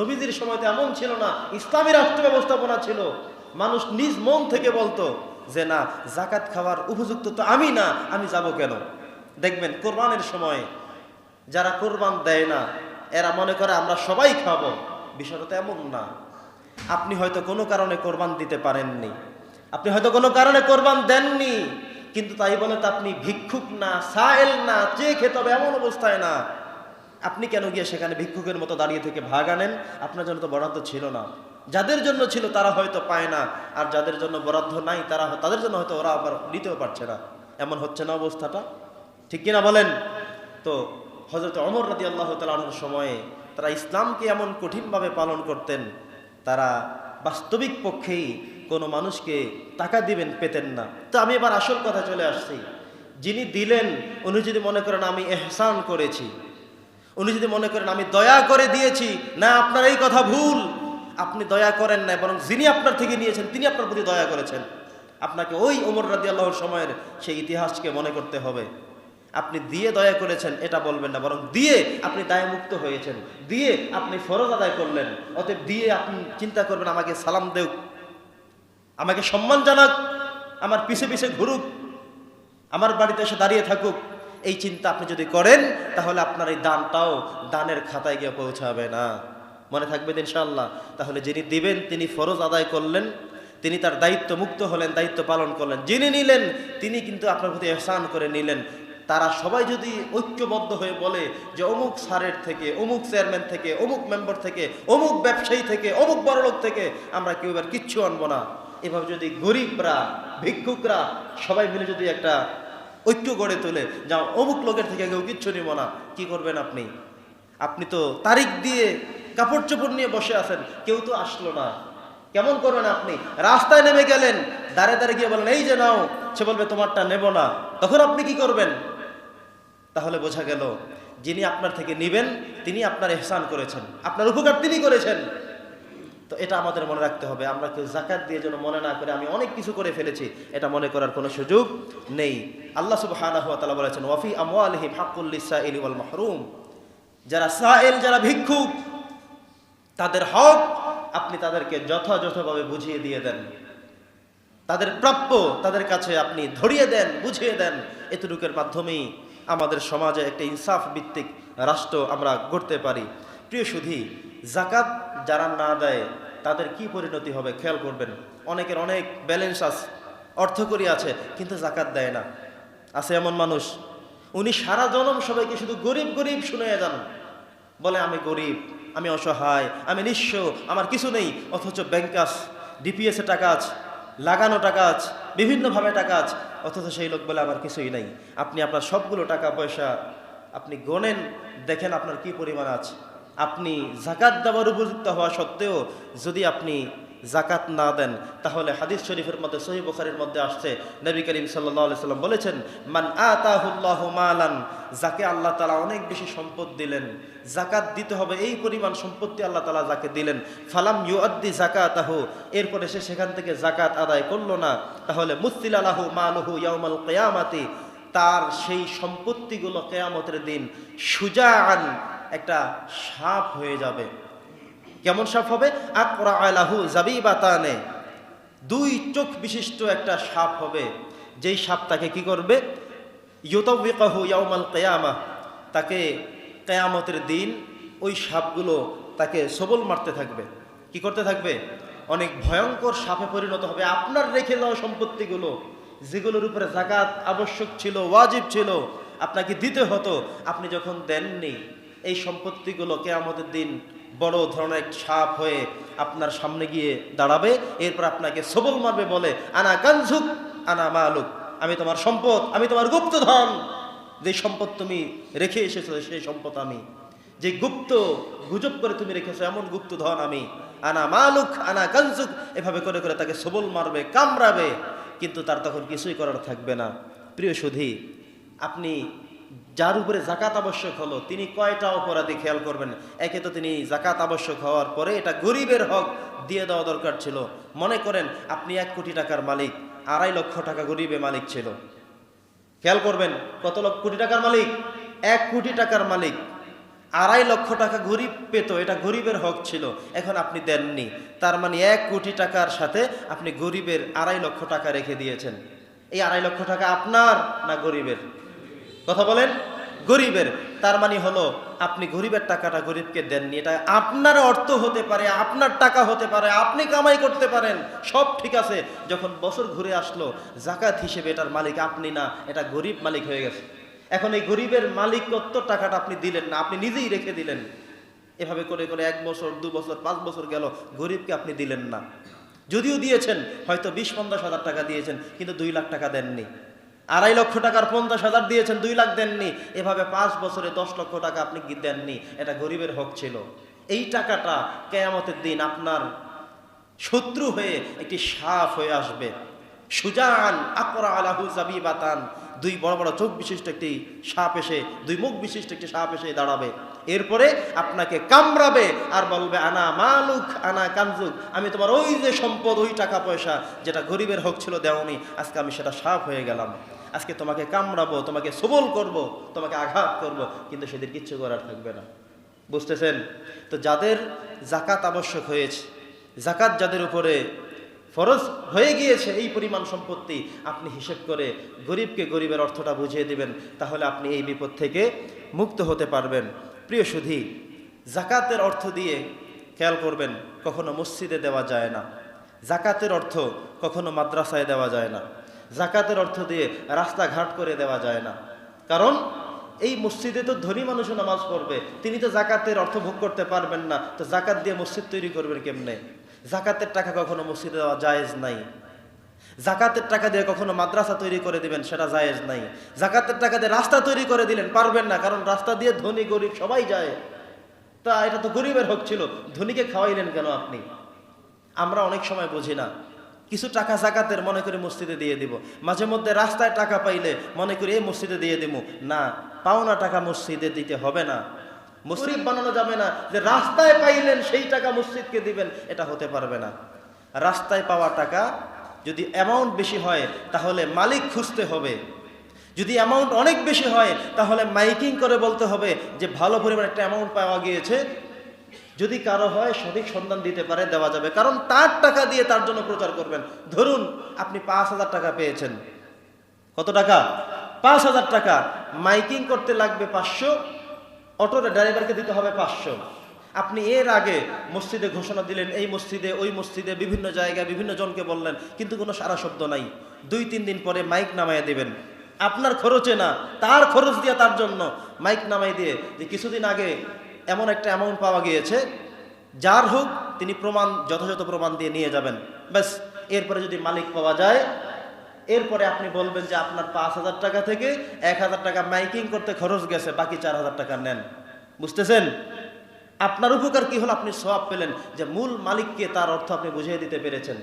নবীজির সময় তো এমন ছিল না, ইসলামী রাষ্ট্র ব্যবস্থাপনা ছিল। মানুষ নিজ মন থেকে বলতো যে, না জাকাত খাওয়ার উপযুক্ত তো আমি না, আমি যাব কেন? দেখবেন কোরবানের সময় যারা কোরবান দেয় না, এরা মনে করে আমরা সবাই খাব। বিষয়টা তো এমন না। আপনি হয়তো কোনো কারণে কোরবান দিতে পারেননি। আপনি হয়তো কোনো কারণে কোরবান দেননি, কিন্তু তাই বলে তো আপনি ভিক্ষুক না, সায়েল না চেয়ে খেতে হবে এমন অবস্থায় না। আপনি কেন গিয়ে সেখানে ভিক্ষুকের মতো দাঁড়িয়ে থেকে ভাগ আনেন? আপনার জন্য তো বরাদ্দ ছিল না। যাদের জন্য ছিল তারা হয়তো পায় না, আর যাদের জন্য বরাদ্দ নাই তারা তাদের জন্য হয়তো ওরা আবার নিতেও পারছে না। এমন হচ্ছে না অবস্থাটা? ঠিক কিনা বলেন? তো হজরত অমর রাদি আল্লাহ তালানোর সময়ে তারা ইসলামকে এমন কঠিনভাবে পালন করতেন, তারা বাস্তবিক পক্ষেই কোনো মানুষকে টাকা দিবেন পেতেন না। তো আমি এবার আসল কথা চলে আসছি। যিনি দিলেন, উনি যদি মনে করেন আমি এহসান করেছি উনি যদি মনে করেন, আমি দয়া করে দিয়েছি, না, আপনার এই কথা ভুল। আপনি দয়া করেন না বরং যিনি আপনার থেকে নিয়েছেন, তিনি আপনার প্রতি দয়া করেছেন। আপনাকে ওই ওমর রাদি আল্লাহর সময়ের সেই ইতিহাসকে মনে করতে হবে। আপনি দিয়ে দয়া করেছেন, এটা বলবেন না, বরং দিয়ে আপনি দায় মুক্ত হয়েছেন। দিয়ে আপনি ফরজ আদায় করলেন। অতএব দিয়ে আপনি চিন্তা করবেন, আমাকে সালাম দেউ আমাকে সম্মান জানাক, আমার পিছে পিছে ঘুরুক, আমার বাড়িতে এসে দাঁড়িয়ে থাকুক। এই চিন্তা আপনি যদি করেন, তাহলে আপনার এই দানটাও দানের খাতায় গিয়ে পৌঁছাবে না। মনে থাকবে ইনশাল্লাহ তাহলে যিনি দিবেন, তিনি ফরজ আদায় করলেন, তিনি তার দায়িত্ব মুক্ত হলেন, দায়িত্ব পালন করলেন। যিনি নিলেন, তিনি কিন্তু আপনার প্রতি এহসান করে নিলেন। তারা সবাই যদি ঐক্যবদ্ধ হয়ে বলে যে অমুক সারের থেকে, অমুক চেয়ারম্যান থেকে, অমুক মেম্বার থেকে, অমুক ব্যবসায়ী থেকে, অমুক বড়লোক থেকে, আমরা কেউ এবার কিচ্ছু আনব না। এভাবে যদি গরিবরা, ভিক্ষুকরা সবাই মিলে যদি একটা ঐক্য গড়ে তোলে। যা অমুক লোকের থেকে কেউ কিচ্ছু নিব না। কি করবেন আপনি? আপনি তো তারিখ দিয়ে কাপড় চোপড় নিয়ে বসে আছেন। কেউ তো আসলো না। কেমন করবেন আপনি? রাস্তায় নেমে গেলেন। দাঁড়ে দাঁড়ে গিয়ে বলেন এই যে নাও। সে বলবে, তোমারটা নেব না। তখন আপনি কি করবেন? তাহলে বোঝা গেল, যিনি আপনার থেকে নিবেন, তিনি আপনার এহসান করেছেন। আপনার উপকার তিনি করেছেন। তো এটা আমাদের মনে রাখতে হবে। আমরা কেউ জাকাত দিয়ে যেন মনে না করে আমি অনেক কিছু করে ফেলেছি, এটা মনে করার কোনো সুযোগ নেই। আল্লাহ সুবহানাহু ওয়া তাআলা বলেছেন ওয়াফি আমওয়ালিহিম হাক্কুল লিসাইলি ওয়াল মাহরুম। যারা সাইল, যারা ভিক্ষুক, তাদের হক আপনি তাদেরকে যথাযথভাবে বুঝিয়ে দিয়ে দেন। তাদের প্রাপ্য তাদের কাছে আপনি ধরিয়ে দেন, বুঝিয়ে দেন। এতটুকুর মাধ্যমেই আমাদের সমাজে একটা ইনসাফ ভিত্তিক রাষ্ট্র আমরা গড়তে পারি। প্রিয় সুধী, জাকাত যারা না দেয়, তাদের কি পরিণতি হবে? খেয়াল করবেন। অনেকের অনেক ব্যালেন্স আছে অর্থকরী আছে, কিন্তু জাকাত দেয় না। আছে এমন মানুষ। উনি সারা জনম সবাইকে শুধু গরিব গরিব শুনে যান। বলে, আমি গরিব, আমি অসহায়, আমি নিঃস্ব, আমার কিছু নেই, অথচ ব্যাংক আস ডিপিএসে টাকা আছে, লাগানো টাকা আছে, বিভিন্নভাবে টাকা আছে, অথচ সেই লোক বলে, আমার কিছুই নেই। আপনি আপনার সবগুলো টাকা পয়সা আপনি গণেন দেখেন আপনার কি পরিমাণ আছে। আপনি জাকাত দেওয়ার উপযুক্ত হওয়া সত্ত্বেও যদি আপনি জাকাত না দেন, তাহলে হাদিস শরীফের মধ্যে সহি বুখারীর মধ্যে আসছে, নবী করিম আলাইহি সাল্লাম বলেছেন, মান আতাহুল্লাহু মালান যাকে আল্লাহ তালা অনেক বেশি সম্পদ দিলেন, জাকাত দিতে হবে এই পরিমাণ সম্পত্তি আল্লাহ তালা যাকে দিলেন, ফালাম ইউআদ্দি জাকাতাহু, এরপরে সে সেখান থেকে জাকাত আদায় করল না, তাহলে মুস্তিলালাহু মালুহু ইয়ামাল কিয়ামাতি, তার সেই সম্পত্তিগুলো কেয়ামতের দিন সুজাআন একটা সাপ হয়ে যাবে। কেমন সাপ হবে? আকরা আলাহু জাবিবাতানে। দুই চোখ বিশিষ্ট একটা সাপ হবে। যেই সাপ তাকে কি করবে? ইউতবিকাহু ইয়াউমাল কেয়ামা। তাকে কেয়ামতের দিন ওই সাপগুলো তাকে সবল মারতে থাকবে। কি করতে থাকবে? অনেক ভয়ঙ্কর সাপে পরিণত হবে। আপনার রেখে যাওয়া সম্পত্তিগুলো, যেগুলোর উপরে জাকাত আবশ্যক ছিল, ওয়াজিব ছিল, আপনাকে দিতে হতো। আপনি যখন দেননি এই সম্পত্তিগুলোকে আমাদের দিন বড় ধরনের সাপ হয়ে আপনার সামনে গিয়ে দাঁড়াবে। এরপর আপনাকে সবল মারবে বলে, আনা কানঝুক আনা মালুক, আমি তোমার সম্পদ, আমি তোমার গুপ্তধন যে সম্পদ তুমি রেখে এসেছ সেই সম্পদ আমি। যে গুপ্ত গুজব করে তুমি রেখেছো, এমন গুপ্ত ধন আমি। আনা মালুক, আনা কানজুক এভাবে করে করে তাকে সবল মারবে, কামড়াবে। কিন্তু তার তখন কিছুই করার থাকবে না। প্রিয় সুধী, আপনি যার উপরে জাকাত আবশ্যক হলো, তিনি কয়টা অপরাধী খেয়াল করবেন? একে তো তিনি জাকাত আবশ্যক হওয়ার পরে এটা গরিবের হক দিয়ে দেওয়া দরকার ছিল। মনে করেন, আপনি এক কোটি টাকার মালিক, আড়াই লক্ষ টাকা গরিবে মালিক ছিল। খেয়াল করবেন, কত লক্ষ কোটি টাকার মালিক? এক কোটি টাকার মালিক। আড়াই লক্ষ টাকা গরিব পেত, এটা গরিবের হক ছিল। এখন আপনি দেননি। তার মানে এক কোটি টাকার সাথে আপনি গরিবের আড়াই লক্ষ টাকা রেখে দিয়েছেন। এই আড়াই লক্ষ টাকা আপনার না গরিবের? কথা বলেন? গরিবের। তার মানে হলো, আপনি গরিবের টাকাটা গরিবকে দেননি। এটা আপনার অর্থ হতে পারে, আপনার টাকা হতে পারে, আপনি কামাই করতে পারেন। সব ঠিক আছে। যখন বছর ঘুরে আসলো, জাকাত হিসেবে এটার মালিক আপনি না, এটা গরিব মালিক হয়ে গেছে। এখন এই গরিবের মালিকত্ব টাকাটা আপনি দিলেন না, আপনি নিজেই রেখে দিলেন। এভাবে করে করে এক বছর, দু বছর, পাঁচ বছর গেল, গরিবকে আপনি দিলেন না। যদিও দিয়েছেন, হয়তো বিশ, পঞ্চাশ হাজার টাকা দিয়েছেন, কিন্তু দুই লাখ টাকা দেননি। আড়াই লক্ষ টাকার পঞ্চাশ হাজার দিয়েছেন, দুই লাখ দেননি। এভাবে পাঁচ বছরে দশ লক্ষ টাকা আপনি কি দেননি? এটা গরিবের হক ছিল। এই টাকাটা কেয়ামতের দিন আপনার শত্রু হয়ে একটি সাপ হয়ে আসবে। সুজান আকরা আলাহু জাবিবাতান। দুই বড় বড় চোখ বিশিষ্ট একটি সাপ এসে, দুই মুখ বিশিষ্ট একটি সাপ এসে দাঁড়াবে। এরপরে আপনাকে কামড়াবে আর বলবে, আনা মালুক, আনা কানজুক আমি তোমার ওই যে সম্পদ, ওই টাকা পয়সা, যেটা গরিবের হক ছিল, দেওনি। আজকে আমি সেটা সাপ হয়ে গেলাম। আজকে তোমাকে কামড়াবো, তোমাকে সবল করব, তোমাকে আঘাত করব, কিন্তু সেদিন কিচ্ছু করার থাকবে না। বুঝতেছেন? তো যাদের জাকাত আবশ্যক হয়েছে জাকাত যাদের উপরে ফরজ হয়ে গিয়েছে এই পরিমাণ সম্পত্তি, আপনি হিসেব করে গরিবকে গরিবের অর্থটা বুঝিয়ে দিবেন, তাহলে আপনি এই বিপদ থেকে মুক্ত হতে পারবেন। প্রিয় সুধী জাকাতের অর্থ দিয়ে খেয়াল করবেন, কখনো মসজিদে দেওয়া যায় না। জাকাতের অর্থ কখনো মাদ্রাসায় দেওয়া যায় না। জাকাতের অর্থ দিয়ে রাস্তাঘাট করে দেওয়া যায় না। কারণ এই মসজিদে তো ধনী মানুষও নামাজ পড়বে, তিনি তো জাকাতের অর্থ ভোগ করতে পারবেন না, তো জাকাত দিয়ে মসজিদ তৈরি করবেন কেমনে? জাকাতের টাকা কখনো মসজিদে দেওয়া জায়েজ নাই। জাকাতের টাকা দিয়ে কখনো মাদ্রাসা তৈরি করে দিবেন, সেটা জায়েজ নাই। জাকাতের টাকা দিয়ে রাস্তা তৈরি করে দিলেন, পারবেন না, কারণ রাস্তা দিয়ে ধনী, গরিব সবাই যায়। তা এটা তো গরিবের হক ছিল, ধনীকে খাওয়াইলেন কেন আপনি? আমরা অনেক সময় বুঝি না। কিছু টাকা জাকাতের মনে করি মসজিদে দিয়ে দিব। মাঝে মধ্যে রাস্তায় টাকা পাইলে মনে করি এই মসজিদে দিয়ে দিব না পাওনা টাকা মসজিদে দিতে হবে না। মসজিদ বানানো যাবে না। যে রাস্তায় পাইলেন সেই টাকা মসজিদকে দিবেন এটা হতে পারবে না। রাস্তায় পাওয়া টাকা যদি অ্যামাউন্ট বেশি হয় তাহলে মালিক খুঁজতে হবে। যদি অ্যামাউন্ট অনেক বেশি হয় তাহলে মাইকিং করে বলতে হবে যে ভালো পরিমাণ একটা অ্যামাউন্ট পাওয়া গিয়েছে যদি কারও হয় সঠিক সন্ধান দিতে পারে, দেওয়া যাবে। কারণ তার টাকা দিয়ে তার জন্য প্রচার করবেন। ধরুন, আপনি পাঁচ হাজার টাকা পেয়েছেন। কত টাকা? পাঁচ হাজার টাকা। মাইকিং করতে লাগবে পাঁচশো, অটোর ড্রাইভারকে দিতে হবে পাঁচশো। আপনি এর আগে মসজিদে ঘোষণা দিলেন, এই মসজিদে, ওই মসজিদে, বিভিন্ন জায়গায় বিভিন্ন জনকে বললেন, কিন্তু কোনো সারা শব্দ নাই। দুই, তিন দিন পরে মাইক নামাইয়া দেবেন। আপনার খরচে না, তার খরচ দিয়ে তার জন্য মাইক নামাই দিয়ে যে কিছুদিন আগে এমন একটা অ্যামাউন্ট পাওয়া গিয়েছে, যার হোক তিনি প্রমাণ, যথাযথ প্রমাণ দিয়ে নিয়ে যাবেন। ব্যাস, এরপরে যদি মালিক পাওয়া যায়, এরপরে আপনি বলবেন যে আপনার পাঁচ হাজার টাকা থেকে এক হাজার টাকা মাইকিং করতে খরচ গেছে, বাকি চার হাজার টাকা নেন। বুঝতেছেন? আপনার উপকার কি হলো? আপনি সব পেলেন যে মূল মালিককে তার অর্থ আপনি বুঝিয়ে দিতে পেরেছেন।